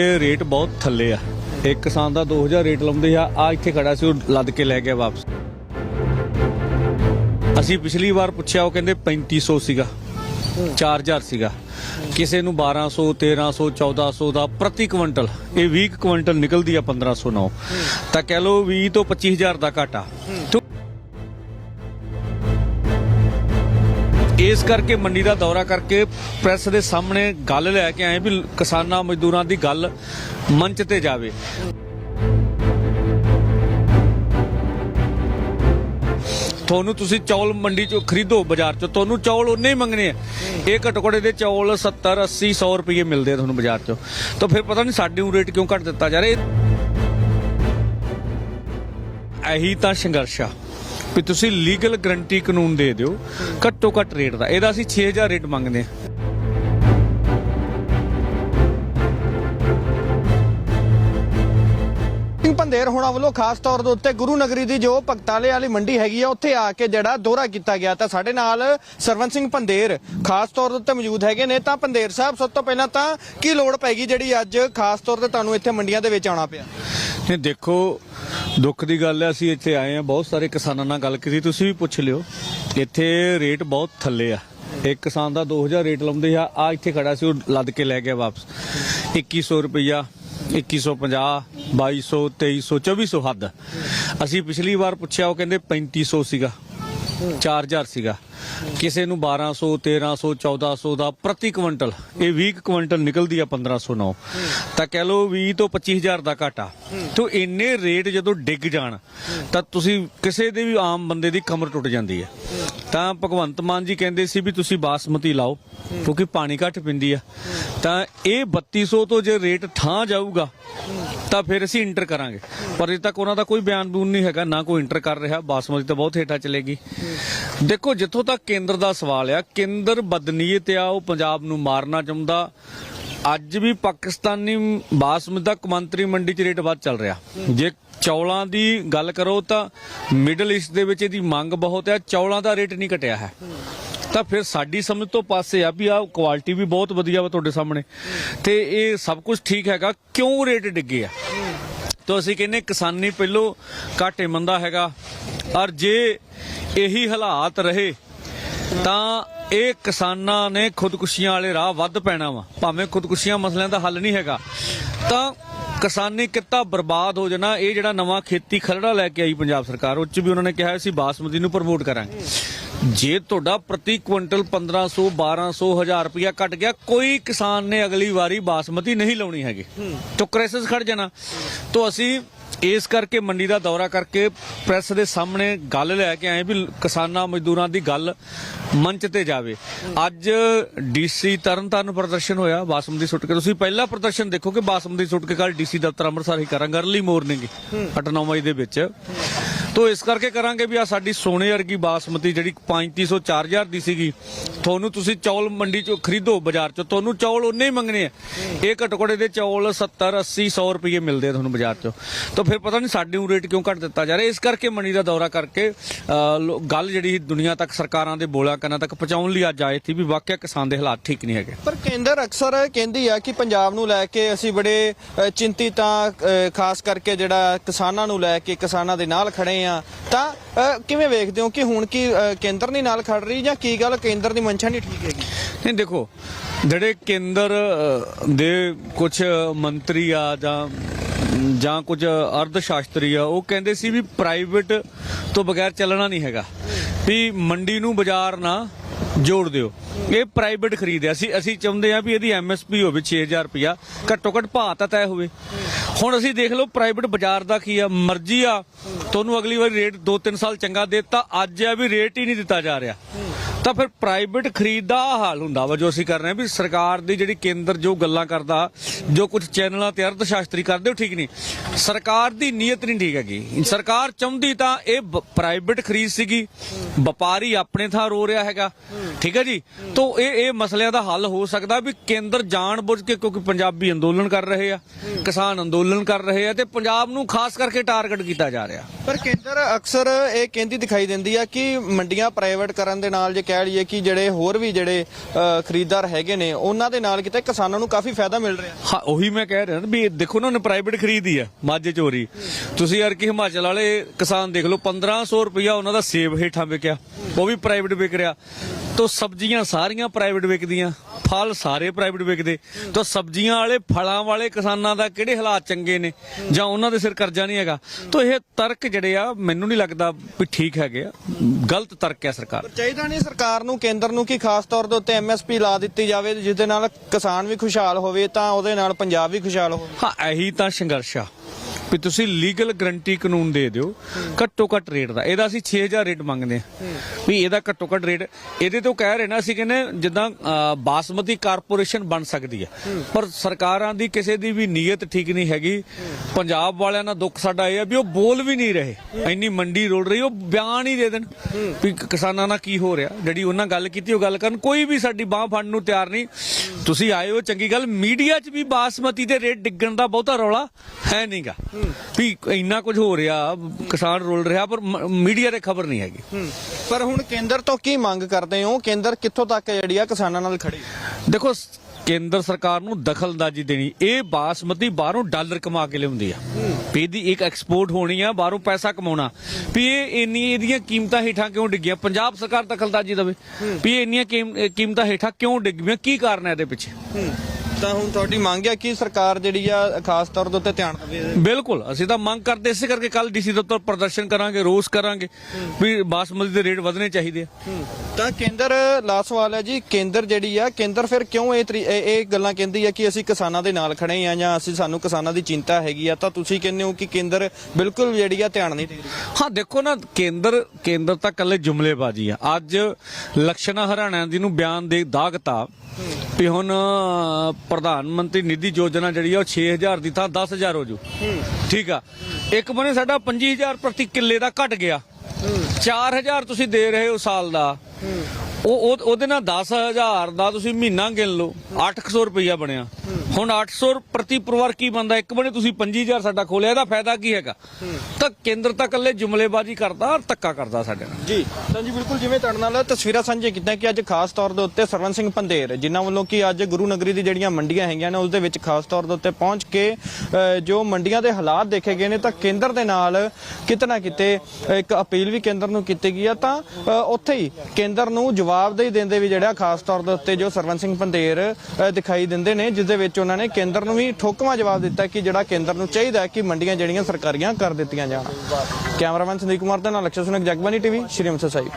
ਇਹ ਰੇਟ ਬਹੁਤ ਥੱਲੇ ਆ। ਇੱਕ ਕਿਸਾਨ ਦਾ 2000 ਰੇਟ ਲਾਉਂਦੇ ਆ ਆ ਇੱਥੇ ਖੜਾ ਸੀ, ਉਹ ਲੱਦ ਕੇ ਲੈ ਗਿਆ ਵਾਪਸ। ਅਸੀਂ ਪਿਛਲੀ ਵਾਰ ਪੁੱਛਿਆ, ਉਹ ਕਹਿੰਦੇ 3500 ਸੀਗਾ 4000 ਸੀਗਾ। ਕਿਸੇ ਨੂੰ 1200 1300 1400 ਦਾ ਪ੍ਰਤੀ ਕੁਇੰਟਲ, ਇਹ 20 ਕੁਇੰਟਲ ਨਿਕਲਦੀ ਆ 1509 ਤਾਂ ਕਹਿ ਲਓ 20 ਤੋਂ 25000 ਦਾ ਘਾਟਾ। ਇਸ ਕਰਕੇ ਮੰਡੀ ਦਾ ਦੌਰਾ ਕਰਕੇ ਪ੍ਰੈਸ ਦੇ ਸਾਹਮਣੇ ਗੱਲ ਲੈ ਕੇ ਆਏ ਵੀ ਕਿਸਾਨਾਂ ਮਜ਼ਦੂਰਾਂ ਦੀ ਗੱਲ ਮੰਚ ਤੇ ਜਾਵੇ। ਤੁਹਾਨੂੰ ਤੁਸੀਂ ਚੌਲ ਮੰਡੀ ਚੋਂ ਖਰੀਦੋ, ਬਾਜ਼ਾਰ ਚੋਂ। ਤੁਹਾਨੂੰ ਚੌਲ ਉਨੇ ਹੀ ਮੰਗਣੇ ਆ। ਇਹ ਘਟਕੜੇ ਦੇ ਚੌਲ 70 80 100 ਰੁਪਏ ਮਿਲਦੇ ਆ ਤੁਹਾਨੂੰ ਬਾਜ਼ਾਰ ਚੋਂ। ਤਾਂ ਫਿਰ ਪਤਾ ਨਹੀਂ ਸਾਡੇ ਨੂੰ ਰੇਟ ਕਿਉਂ ਘੱਟ ਦਿੱਤਾ ਜਾ ਰਿਹਾ। ਇਹੀ ਤਾਂ ਸੰਘਰਸ਼ ਆ। ਵੀ ਤੁਸੀਂ ਲੀਗਲ ਗਰੰਟੀ ਕਾਨੂੰਨ ਦੇ ਦਿਓ ਘੱਟੋ ਘੱਟ ਰੇਟ ਦਾ। ਇਹਦਾ ਅਸੀਂ 6000 ਰੇਟ ਮੰਗਦੇ ਆ ਸਿੰਘ ਹੋਣਾ ਵੱਲੋਂ ਖਾਸ ਤੌਰ ਦੇ ਉੱਤੇ ਗੁਰੂ ਨਗਰੀ ਦੀ ਜੋ ਭਗਤਾਲੇ ਵਾਲੀ ਮੰਡੀ ਹੈਗੀ ਆ ਉੱਥੇ ਆ ਕੇ ਜਿਹੜਾ ਦੌਰਾ ਕੀਤਾ ਗਿਆ। ਤਾਂ ਸਾਡੇ ਨਾਲ ਸਰਵਨ ਸਿੰਘ ਪੰਧੇਰ ਖਾਸ ਤੌਰ ਦੇ ਉੱਤੇ ਮੌਜੂਦ ਹੈਗੇ ਨੇ। ਤਾਂ ਪੰਧੇਰ ਸਾਹਿਬ ਸਭ ਤੋਂ ਪਹਿਲਾਂ ਤਾਂ ਕੀ ਲੋੜ ਪੈਗੀ ਜਿਹੜੀ ਅੱਜ ਖਾਸ ਤੌਰ ਤੇ ਤੁਹਾਨੂੰ ਇੱਥੇ ਮੰਡੀਆਂ ਦੇ ਵਿੱਚ ਆਉਣਾ ਪਿਆ? ਦੇਖੋ ਦੁੱਖ ਦੀ ਗੱਲ ਹੈ, ਅਸੀਂ ਇੱਥੇ ਆਏ ਆ ਬਹੁਤ ਸਾਰੇ ਕਿਸਾਨਾਂ ਨਾਲ ਗੱਲ ਕੀਤੀ, ਤੁਸੀਂ ਵੀ ਪੁੱਛ ਲਿਓ। ਇੱਥੇ ਰੇਟ ਬਹੁਤ ਥੱਲੇ ਆ। ਇੱਕ ਕਿਸਾਨ ਦਾ 2000 ਰੇਟ ਲਾਉਂਦੇ ਆ ਆ ਇੱਥੇ ਖੜਾ ਸੀ, ਉਹ ਲੱਦ ਕੇ ਲੈ ਗਿਆ ਵਾਪਸ। 2100 ਰੁਪਈਆ 2150 2200 2300 2400 ਹੱਦ। ਅਸੀਂ ਪਿਛਲੀ ਵਾਰ ਪੁੱਛਿਆ, ਉਹ ਕਹਿੰਦੇ 3500 ਸੀਗਾ। 4000 ਸੀਗਾ। ਕਿਸੇ ਨੂੰ 1200 1300 1400 ਦਾ ਪ੍ਰਤੀ ਕੁਇੰਟਲ, ਇਹ 20 ਕੁਇੰਟਲ ਨਿਕਲਦੀ ਆ 1509 ਤਾਂ ਕਹਿ ਲਓ 20 ਤੋਂ 25000 ਦਾ ਘਾਟਾ। ਤੋਂ ਇੰਨੇ ਰੇਟ ਜਦੋਂ ਡਿੱਗ ਜਾਣ, ਤਾਂ ਤੁਸੀਂ ਕਿਸੇ ਦੇ ਵੀ ਆਮ ਬੰਦੇ ਦੀ ਕਮਰ ਟੁੱਟ ਜਾਂਦੀ ਹੈ। ਤਾਂ ਭਗਵੰਤ ਮਾਨ ਜੀ ਕਹਿੰਦੇ ਸੀ ਵੀ ਤੁਸੀਂ ਬਾਸਮਤੀ ਲਾਓ, ਕਿਉਂਕਿ ਪਾਣੀ ਘੱਟ ਪਿੰਦੀ ਆ। ਤਾਂ ਇਹ 3200 ਤੋਂ ਜੇ ਰੇਟ ਠਾਂ ਜਾਊਗਾ, ਤਾਂ ਫਿਰ ਅਸੀਂ ਇੰਟਰ ਕਰਾਂਗੇ। ਪਰ ਅਜੇ ਤੱਕ ਉਹਨਾਂ ਦਾ ਕੋਈ ਬਿਆਨ ਬੂਨ ਨਹੀਂ ਹੈਗਾ, ਨਾ ਕੋਈ ਇੰਟਰ ਕਰ ਰਿਹਾ, ਬਾਸਮਤੀ ਤਾਂ ਬਹੁਤ ਹੇਠਾਂ ਚਲੇਗੀ। ਦੇਖੋ, ਜਿੱਥੋਂ ਤੱਕ ਕੇਂਦਰ ਦਾ ਸਵਾਲ ਆ, ਕੇਂਦਰ ਬਦਨੀਅਤ ਆ, ਉਹ ਪੰਜਾਬ ਨੂੰ ਮਾਰਨਾ ਚਾਹੁੰਦਾ। ਅੱਜ ਵੀ ਪਾਕਿਸਤਾਨੀ ਬਾਸਮਤੀ ਦਾ ਕੌਮਾਂਤਰੀ ਮੰਡੀ 'ਚ ਰੇਟ ਵੱਧ ਚੱਲ ਰਿਹਾ। ਜੇ ਚੌਲਾਂ ਦੀ ਗੱਲ ਕਰੋ ਤਾਂ ਮਿਡਲ ਈਸਟ ਦੇ ਵਿੱਚ ਇਹਦੀ ਮੰਗ ਬਹੁਤ ਹੈ, ਚੌਲਾਂ ਦਾ ਰੇਟ ਨਹੀਂ ਘਟਿਆ ਹੈ। ਤਾਂ ਫਿਰ ਸਾਡੀ ਸਮਝ ਤੋਂ ਪਾਸੇ ਆ ਵੀ ਆ ਕੁਆਲਿਟੀ ਵੀ ਬਹੁਤ ਵਧੀਆ ਵਾ ਤੁਹਾਡੇ ਸਾਹਮਣੇ। ਤੇ ਇਹ ਸਭ ਕੁਝ ਠੀਕ ਹੈਗਾ, ਕਿਉਂ ਰੇਟ ਡਿੱਗੇ ਆ? ਤਾਂ ਅਸੀਂ ਕਹਿੰਨੇ ਕਿਸਾਨੀ ਪਹਿਲੋਂ ਘਾਟੇ ਮੰਦਾ ਹੈਗਾ, ਔਰ ਜੇ ਇਹੀ ਹਾਲਾਤ ਰਹੇ, ਤਾਂ ਇਹ ਕਿਸਾਨਾਂ ਨੇ ਖੁਦਕੁਸ਼ੀਆਂ ਵਾਲੇ ਰਾਹ ਵੱਧ ਪੈਣਾ ਵਾ। ਭਾਵੇਂ ਖੁਦਕੁਸ਼ੀਆਂ ਮਸਲਿਆਂ ਦਾ ਹੱਲ ਨਹੀਂ ਹੈਗਾ। ਤਾਂ ਕਿਸਾਨੀ ਕਿੱਤਾ ਬਰਬਾਦ ਹੋ ਜਾਣਾ ਇਹ ਜਿਹੜਾ ਨਵਾਂ ਖੇਤੀ ਖਰੜਾ ਲੈ ਕੇ ਆਈ ਪੰਜਾਬ ਸਰਕਾਰ ਉਹ 'ਚ ਵੀ ਉਹਨਾਂ ਨੇ ਕਿਹਾ ਸੀ ਬਾਸਮਤੀ ਨੂੰ ਪ੍ਰਮੋਟ ਕਰਾਂਗੇ। ਜੇ ਤੁਹਾਡਾ ਪ੍ਰਤੀ ਕੁਇੰਟਲ 1500 1200 1000 ਰੁਪਇਆ ਘਟ ਗਿਆ ਕੋਈ ਕਿਸਾਨ ਨੇ ਅਗਲੀ ਵਾਰੀ ਬਾਸਮਤੀ ਨਹੀਂ ਲਾਉਣੀ ਹੈਗੀ। ਤਾਂ ਕ੍ਰਾਈਸਿਸ ਖੜ ਜਾਣਾ। ਤਾਂ ਅਸੀਂ ਇਸ ਕਰਕੇ ਮੰਡੀ ਦਾ ਦੌਰਾ ਕਰਕੇ ਪ੍ਰੈਸ ਦੇ ਸਾਹਮਣੇ ਗੱਲ ਲੈ ਕੇ ਆਏ ਵੀ ਕਿਸਾਨਾਂ ਮਜ਼ਦੂਰਾਂ ਦੀ ਗੱਲ ਮੰਚ ਤੇ ਜਾਵੇ। ਅੱਜ ਡੀਸੀ ਤਰਨਤਾਰਨ ਪ੍ਰਦਰਸ਼ਨ ਹੋਇਆ, ਬਾਸਮਤੀ ਸੁੱਟ ਕੇ। ਤੁਸੀਂ ਪਹਿਲਾ ਪ੍ਰਦਰਸ਼ਨ ਦੇਖੋ ਕਿ ਬਾਸਮਤੀ ਸੁੱਟ ਕੇ ਕੱਲ ਡੀਸੀ ਦਫ਼ਤਰ ਅੰਮ੍ਰਿਤਸਰ ਹੀ ਕਰਾਂਗੇ। ਅਰਲੀ ਮਾਰਨਿੰਗ 8-9 ਵਜੇ ਦੇ ਵਿੱਚ। ਤੋ ਇਸ ਕਰਕੇ ਕਰਾਂਗੇ ਵੀ ਆ ਸਾਡੀ ਸੋਨੇ ਵਰਗੀ ਬਾਸਮਤੀ ਜਿਹੜੀ 3500 4000 ਦੀ ਸੀਗੀ ਤੁਹਾਨੂੰ ਤੁਸੀਂ ਚੌਲ ਮੰਡੀ ਚੋਂ ਖਰੀਦੋ ਬਾਜ਼ਾਰ ਚੋਂ ਤੁਹਾਨੂੰ ਚੌਲ ਉਨੇ ਹੀ ਮੰਗਣੇ ਆ। ਇਹ ਘਟਕੜੇ ਦੇ ਚੌਲ 70 80 100 ਰੁਪਏ ਮਿਲਦੇ ਆ ਤੁਹਾਨੂੰ ਬਾਜ਼ਾਰ ਚੋਂ। ਤਾਂ ਫਿਰ ਪਤਾ ਨਹੀਂ ਸਾਡੇ ਨੂੰ ਰੇਟ ਕਿਉਂ ਘੱਟ ਦਿੱਤਾ ਜਾ ਰਿਹਾ। ਇਸ ਕਰਕੇ ਮੰਡੀ ਦਾ ਦੌਰਾ ਕਰਕੇ ਗੱਲ ਜਿਹੜੀ ਦੁਨੀਆ ਤੱਕ ਸਰਕਾਰਾਂ ਦੇ ਬੋਲਾ ਕੰਨਾਂ ਤੱਕ ਪਹੁੰਚਾਉਣ ਲਈ ਅੱਜ ਆਏ ਸੀ ਵੀ ਵਾਕਿਆ ਕਿਸਾਨ ਦੇ ਹਾਲਾਤ ਠੀਕ ਨਹੀਂ ਹੈਗੇ। ਪਰ ਕੇਂਦਰ ਅਕਸਰ ਕਹਿੰਦੀ ਆ ਕਿ ਪੰਜਾਬ ਨੂੰ ਲੈ ਕੇ ਅਸੀਂ ਬੜੇ ਅ, ਚਿੰਤਿਤ ਆ ਖਾਸ ਕਰਕੇ ਜਿਹੜਾ ਕਿਸਾਨਾਂ ਨੂੰ ਲੈ ਕੇ ਕਿਸਾਨਾਂ ਦੇ ਨਾਲ ਖੜੇ ਆ। ਤਾਂ ਅ, ਕਿਵੇਂ ਵੇਖਦੇ ਹੋ ਕਿ ਹੁਣ ਕੀ ਅ, ਕੇਂਦਰ ਨਹੀਂ ਨਾਲ ਖੜ ਰਹੀ ਜਾਂ ਕੀ ਗੱਲ ਕੇਂਦਰ ਦੀ ਮਨਸ਼ਾ ਨਹੀਂ ਠੀਕ ਹੈਗੀ? ਨਹੀਂ ਦੇਖੋ ਜਿਹੜੇ ਕੇਂਦਰ ਅਹ, ਦੇ ਕੁਝ ਮੰਤਰੀ ਆ ਜਾਂ ਜਾਂ ਕੁਝ ਅਰਧ ਸ਼ਾਸਤਰੀ ਆ ਉਹ ਕਹਿੰਦੇ ਸੀ ਵੀ ਪ੍ਰਾਈਵੇਟ ਤੋਂ ਬਗੈਰ ਚੱਲਣਾ ਨਹੀਂ ਹੈਗਾ। ਵੀ ਮੰਡੀ ਨੂੰ ਬਾਜ਼ਾਰ ਨਾ ਜੋੜ ਦਿਓ। ਇਹ ਪ੍ਰਾਈਵੇਟ ਖਰੀਦਿਆ ਸੀ। ਅਸੀਂ ਚਾਹੁੰਦੇ ਆ ਵੀ ਇਹਦੀ ਐਮਐਸਪੀ ਹੋਵੇ 6000 ਰੁਪਿਆ ਘੱਟੋ ਘੱਟ ਭਾਅ ਤਾਂ ਤੈਅ ਹੋਵੇ। ਹੁਣ ਅਸੀਂ ਦੇਖ ਲਓ ਪ੍ਰਾਈਵੇਟ ਬਾਜ਼ਾਰ ਦਾ ਕੀ ਆ? ਮਰਜ਼ੀ ਆ ਤੁਹਾਨੂੰ ਅਗਲੀ ਵਾਰ ਰੇਟ 2-3 ਸਾਲ ਚੰਗਾ ਦੇ ਦਿੱਤਾ, ਅੱਜ ਆ ਵੀ ਰੇਟ ਹੀ ਨਹੀਂ ਦਿੱਤਾ ਜਾ ਰਿਹਾ। ਤਾਂ ਫਿਰ ਪ੍ਰਾਈਵੇਟ ਖਰੀਦ ਦਾ ਆਹ ਹਾਲ ਹੁੰਦਾ ਵਾ ਜੋ ਅਸੀਂ ਕਰ ਰਹੇ ਹਾਂ ਵੀ ਸਰਕਾਰ ਦੀ ਜਿਹੜੀ ਕੇਂਦਰ ਜੋ ਗੱਲਾਂ ਕਰਦਾ, ਜੋ ਕੁਝ ਚੈਨਲਾਂ ਤੇ ਅਰਥ ਸ਼ਾਸਤਰੀ ਕਰਦੇ, ਉਹ ਠੀਕ ਨਹੀਂ। ਸਰਕਾਰ ਦੀ ਨੀਅਤ ਨਹੀਂ ਠੀਕ ਹੈਗੀ। ਸਰਕਾਰ ਚਾਹੁੰਦੀ ਤਾਂ ਇਹ ਪ੍ਰਾਈਵੇਟ ਖਰੀਦ ਸੀਗੀ। ਵਪਾਰੀ ਆਪਣੇ ਥਾਂ ਰੋ ਰਿਹਾ ਹੈਗਾ। ਠੀਕ ਹੈ ਜੀ? ਤੋਂ ਇਹ ਇਹ ਮਸਲਿਆਂ ਦਾ ਹੱਲ ਹੋ ਸਕਦਾ ਵੀ ਕੇਂਦਰ ਜਾਣ ਬੁੱਝ ਕੇ ਕਿਉਂਕਿ ਪੰਜਾਬੀ ਅੰਦੋਲਨ ਕਰ ਰਹੇ ਆ, ਕਿਸਾਨ ਅੰਦੋਲਨ ਕਰ ਰਹੇ ਆ ਤੇ ਪੰਜਾਬ ਨੂੰ ਖਾਸ ਕਰਕੇ ਟਾਰਗੇਟ ਕੀਤਾ ਜਾ ਰਿਹਾ। ਪਰ ਕੇਂਦਰ ਅਕਸਰ ਇਹ ਕਹਿੰਦੀ ਦਿਖਾਈ ਦਿੰਦੀ ਆ ਕਿ ਮੰਡੀਆਂ ਪ੍ਰਾਈਵੇਟ ਕਰਨ ਦੇ ਨਾਲ ਜੇ ਕਹਿ ਲਈਏ ਕਿ ਜਿਹੜੇ ਹੋਰ ਵੀ ਜਿਹੜੇ ਖਰੀਦਦਾਰ ਹੈਗੇ ਨੇ, ਉਹਨਾਂ ਦੇ ਨਾਲ ਕਿਤੇ ਕਿਸਾਨਾਂ ਨੂੰ ਕਾਫੀ ਫਾਇਦਾ ਮਿਲ ਰਿਹਾ। ਹਾਂ, ਉਹੀ ਮੈਂ ਕਹਿ ਰਿਹਾ ਵੀ ਦੇਖੋ ਨਾ, ਉਹਨੇ ਪ੍ਰਾਈਵੇਟ ਖਰੀਦੀ ਆ ਮੱਝ ਚੋਰੀ। ਤੁਸੀਂ ਯਾਰ ਕਿ ਹਿਮਾਚਲ ਵਾਲੇ ਕਿਸਾਨ ਦੇਖ ਲਓ 1500 ਰੁਪਇਆ ਉਹਨਾਂ ਦਾ ਸੇਬ ਹੇਠਾਂ ਵਿਕਿਆ, ਉਹ ਵੀ ਪ੍ਰਾਈਵੇਟ ਵਿਕ ਰਿਹਾ। ਤੋ ਸਬਜ਼ੀਆਂ ਸਾਰੀਆਂ ਪ੍ਰਾਈਵੇਟ ਵਿਕਦੀਆਂ ਫਲ ਸਾਰੇ ਪ੍ਰਾਈਵੇਟ ਵਿਕਦੇ। ਤੋ ਸਬਜ਼ੀਆਂ ਵਾਲੇ ਫਲਾਂ ਵਾਲੇ ਕਿਸਾਨਾਂ ਦਾ ਕਿਹੜੇ ਹਾਲਾਤ ਚੰਗੇ ਨੇ? ਜਾਂ ਉਹਨਾਂ ਦੇ ਸਿਰ ਕਰਜ਼ਾ ਨਹੀਂ ਹੈਗਾ? ਤੋ ਇਹ ਤਰਕ ਜਿਹੜੇ ਆ ਮੈਨੂੰ ਨਹੀਂ ਲੱਗਦਾ ਵੀ ਠੀਕ ਹੈਗੇ ਆ। ਗਲਤ ਤਰਕ ਹੈ ਸਰਕਾਰ। ਚਾਹੀਦਾ ਨਹੀਂ ਸਰਕਾਰ ਨੂੰ ਕੇਂਦਰ ਨੂੰ ਕਿ ਖਾਸ ਤੌਰ ਦੇ ਉੱਤੇ ਐਮਐਸਪੀ ਲਾ ਦਿੱਤੀ ਜਾਵੇ ਜਿਸ ਦੇ ਨਾਲ ਕਿਸਾਨ ਵੀ ਖੁਸ਼ਹਾਲ ਹੋਵੇ ਤਾਂ ਉਹਦੇ ਨਾਲ ਪੰਜਾਬ ਵੀ ਖੁਸ਼ਹਾਲ ਹੋਵੇ। ਹਾਂ ਇਹੀ ਤਾਂ ਸੰਘਰਸ਼ ਆ। ਵੀ ਤੁਸੀਂ ਲੀਗਲ ਗਰੰਟੀ ਕਾਨੂੰਨ ਦੇ ਦਿਓ ਘੱਟੋ ਘੱਟ ਰੇਟ ਦਾ। ਇਹਦਾ ਅਸੀਂ 6000 ਰੇਟ ਮੰਗਦੇ ਆ ਵੀ ਇਹਦਾ ਘੱਟੋ ਘੱਟ ਰੇਟ, ਇਹਦੇ ਤੋਂ ਕਹਿ ਰਹੇ ਨਾ ਅਸੀਂ ਕਹਿੰਦੇ ਜਿੱਦਾਂ ਬਾਸਮਤੀ ਕਾਰਪੋਰੇਸ਼ਨ ਬਣ ਸਕਦੀ ਹੈ। ਪਰ ਸਰਕਾਰਾਂ ਦੀ ਕਿਸੇ ਦੀ ਵੀ ਨੀਅਤ ਠੀਕ ਨਹੀਂ ਹੈਗੀ। ਪੰਜਾਬ ਵਾਲਿਆਂ ਦਾ ਦੁੱਖ ਸਾਡਾ ਇਹ ਹੈ ਵੀ ਉਹ ਬੋਲ ਵੀ ਨਹੀਂ ਰਹੇ। ਇੰਨੀ ਮੰਡੀ ਰੋੜ ਰਹੀ, ਉਹ ਬਿਆਨ ਹੀ ਦੇ ਦੇਣ। ਵੀ ਕਿਸਾਨਾਂ ਨਾਲ ਕੀ ਹੋ ਰਿਹਾ? ਜਿਹੜੀ ਉਹਨਾਂ ਗੱਲ ਕੀਤੀ, ਉਹ ਗੱਲ ਕਰਨ। ਕੋਈ ਵੀ ਸਾਡੀ ਬਾਹ ਫੜਨ ਨੂੰ ਤਿਆਰ ਨਹੀਂ। ਤੁਸੀਂ ਆਏ ਹੋ, ਚੰਗੀ ਗੱਲ। ਮੀਡੀਆ 'ਚ ਵੀ ਬਾਸਮਤੀ ਦੇ ਰੇਟ ਡਿੱਗਣ ਦਾ ਬਹੁਤਾ ਰੌਲਾ ਹੈ ਨਹੀਂਗਾ ਵੀ ਇੰਨਾ ਕੁਝ ਹੋ ਰਿਹਾ ਕਿਸਾਨ ਰੋਲ ਰਿਹਾ ਪਰ ਮੀਡੀਆ ਦੇ ਖਬਰ ਨਹੀਂ ਹੈਗੀ। ਪਰ ਹੁਣ ਕੇਂਦਰ ਤੋਂ ਕੀ ਮੰਗ ਕਰਦੇ ਹੋ? ਕੇਂਦਰ ਕਿੱਥੋਂ ਤੱਕ ਜਿਹੜੀ ਆ ਕਿਸਾਨਾਂ ਨਾਲ ਖੜੀ? ਦੇਖੋ ਕੇਂਦਰ ਸਰਕਾਰ ਨੂੰ ਦਖਲਅੰਦਾਜ਼ੀ ਦੇਣੀ ਇਹ ਬਾਸਮਤੀ ਬਾਹਰੋਂ ਡਾਲਰ ਕਮਾ ਕੇ ਲਿਆਉਂਦੀ ਆ। ਵੀ ਇਹਦੀ ਇੱਕ ਐਕਸਪੋਰਟ ਹੋਣੀ ਆ ਬਾਹਰੋਂ ਪੈਸਾ ਕਮਾਉਣਾ। ਵੀ ਇਹ ਇੰਨੀ ਇਹਦੀਆਂ ਕੀਮਤਾਂ ਹੇਠਾਂ ਕਿਉਂ ਡਿੱਗੀਆਂ? ਪੰਜਾਬ ਸਰਕਾਰ ਦਖਲਅੰਦਾਜ਼ੀ ਦੇਵੇ। ਵੀ ਇੰਨੀਆਂ ਕੀਮਤਾਂ ਹੇਠਾਂ ਕਿਉਂ ਡਿੱਗੀਆਂ ਕੀ ਕਾਰਨ ਹੈ ਇਹਦੇ ਪਿੱਛੇ? ਤਾਂ ਹੁਣ ਤੁਹਾਡੀ ਮੰਗ ਹੈ ਕਿ ਸਰਕਾਰ ਜਿਹੜੀ ਆ ਖਾਸ ਤੌਰ ਦੇ ਉੱਤੇ ਧਿਆਨ ਦੇਵੇ? ਬਿਲਕੁਲ ਅਸੀਂ ਤਾਂ ਮੰਗ ਕਰਦੇ ਇਸੇ ਕਰਕੇ ਕੱਲ ਡੀਸੀ ਦਫ਼ਤਰ ਪ੍ਰਦਰਸ਼ਨ ਕਰਾਂਗੇ ਰੋਸ ਕਰਾਂਗੇ ਵੀ ਬਾਸਮਤੀ ਦੇ ਰੇਟ ਵਧਣੇ ਚਾਹੀਦੇ ਆ। ਤਾਂ ਕੇਂਦਰ ਲਾਸਟ ਸਵਾਲ ਹੈ ਜੀ ਕੇਂਦਰ ਜਿਹੜੀ ਆ ਕੇਂਦਰ ਫਿਰ ਕਿਉਂ ਇਹ ਤਰੀ- ਇਹ ਇਹ ਗੱਲਾਂ ਕਹਿੰਦੀ ਆ ਕਿ ਅਸੀਂ ਕਿਸਾਨਾਂ ਦੇ ਨਾਲ ਖੜੇ ਆ ਜਾਂ ਅਸੀਂ ਸਾਨੂੰ ਕਿਸਾਨਾਂ ਦੀ ਚਿੰਤਾ ਹੈਗੀ ਆ ਤਾਂ ਤੁਸੀਂ ਕਹਿੰਦੇ ਹੋ ਕਿ ਕੇਂਦਰ ਬਿਲਕੁਲ ਜਿਹੜੀ ਆ ਧਿਆਨ ਨਹੀਂ ਦੇ ਰਹੀ। ਹਾਂ ਦੇਖੋ ਨਾ ਕੇਂਦਰ ਕੇਂਦਰ ਤਾਂ ਕੱਲੇ ਜੁਮਲੇਬਾਜ਼ੀ ਆ। ਅੱਜ ਲਕਸ਼ਣਾ ਹਰਿਆਣਾ ਦੀ ਨੂੰ ਬਿਆਨ ਦੇ ਦਾਗਤਾ ਵੀ ਹੁਣ ਪ੍ਰਧਾਨ ਮੰਤਰੀ ਨਿਧੀ ਯੋਜਨਾ ਜਿਹੜੀ ਆ ਉਹ 6000 ਦੀ ਥਾਂ 10000 ਹੋ ਜੂ। ਠੀਕ ਆ। ਇੱਕ ਬਣੇ ਸਾਡਾ 25000 ਪ੍ਰਤੀ ਕਿੱਲੇ ਦਾ ਘਟ ਗਿਆ। 4000 ਤੁਸੀਂ ਦੇ ਰਹੇ ਹੋ ਸਾਲ ਦਾ। ਉਹ ਉਹਦੇ ਨਾਲ 10000 ਦਾ ਤੁਸੀਂ ਮਹੀਨਾ ਗਿਣ ਲਓ 800 ਰੁਪਈਆ ਬਣਿਆ। ਹੁਣ 800 ਪ੍ਰਤੀ ਪਰਿਵਾਰ ਕੀ ਬੰਦਾ ਇੱਕ ਬਣੇ ਤੁਸੀਂ 25000 ਸਾਡਾ ਖੋਲਿਆ ਇਹਦਾ ਫਾਇਦਾ ਕੀ ਹੈਗਾ? ਤਾਂ ਕੇਂਦਰ ਤਾਂ ਇਕੱਲੇ ਜੁਮਲੇਬਾਜ਼ੀ ਕਰਦਾ ਔਰ ਧੱਕਾ ਕਰਦਾ ਸਾਡੇ ਨਾਲ। ਜੀ ਤਾਂ ਬਿਲਕੁਲ ਜਿਵੇਂ ਤੁਹਾਡੇ ਨਾਲ ਤਸਵੀਰਾਂ ਸਾਂਝੀਆਂ ਕੀਤੀਆਂ ਕਿ ਅੱਜ ਖਾਸ ਤੌਰ ਦੇ ਉੱਤੇ ਸਰਵਨ ਸਿੰਘ ਪੰਧੇਰ ਜਿਨ੍ਹਾਂ ਵੱਲੋਂ ਕਿ ਅੱਜ ਗੁਰੂ ਨਗਰੀ ਦੀ ਜਿਹੜੀਆਂ ਮੰਡੀਆਂ ਹੈਗੀਆਂ ਨੇ ਉਸ ਦੇ ਵਿੱਚ ਖਾਸ ਤੌਰ ਦੇ ਉੱਤੇ ਪਹੁੰਚ ਕੇ ਅ, ਜੋ ਮੰਡੀਆਂ ਦੇ ਹਾਲਾਤ ਦੇਖੇ ਗਏ ਨੇ ਤਾਂ ਕੇਂਦਰ ਦੇ ਨਾਲ ਕਿਤੇ ਨਾ ਕਿਤੇ ਇੱਕ ਅਪੀਲ ਵੀ ਕੇਂਦਰ ਨੂੰ ਕੀਤੀ ਗਈ ਆ ਤਾਂ ਉੱਥੇ ਹੀ ਕੇਂਦਰ ਨੂੰ ਜਵਾਬਦੇਹੀ ਦਿੰਦੇ ਵੀ ਜਿਹੜਾ ਖਾਸ ਤੌਰ ਦੇ ਉੱਤੇ ਜੋ ਸਰਵਨ ਸਿੰਘ ਪੰਧੇਰ ਦਿਖਾਈ ਦਿੰਦੇ ਨੇ ਜਿਸ ਦੇ ਵਿੱਚ ਉਹਨਾਂ ਨੇ ਕੇਂਦਰ ਨੂੰ ਵੀ ਠੋਕਵਾਂ ਜਵਾਬ ਦਿੱਤਾ ਕਿ ਜਿਹੜਾ ਕੇਂਦਰ ਨੂੰ ਚਾਹੀਦਾ ਹੈ ਕਿ ਮੰਡੀਆਂ ਜਿਹੜੀਆਂ ਸਰਕਾਰੀਆਂ ਕਰ ਦਿੱਤੀਆਂ ਜਾਣ। ਕੈਮਰਾਮੈਨ ਸੰਦੀਪ ਕੁਮਾਰ ਦੇ ਨਾਲ ਲਕਸ਼ਾ ਸੁਨਕ ਜਗਬਾਨੀ ਟੀਵੀ, ਸ਼੍ਰੀ ਅੰਮ੍ਰਿਤਸਰ ਸਾਹਿਬ।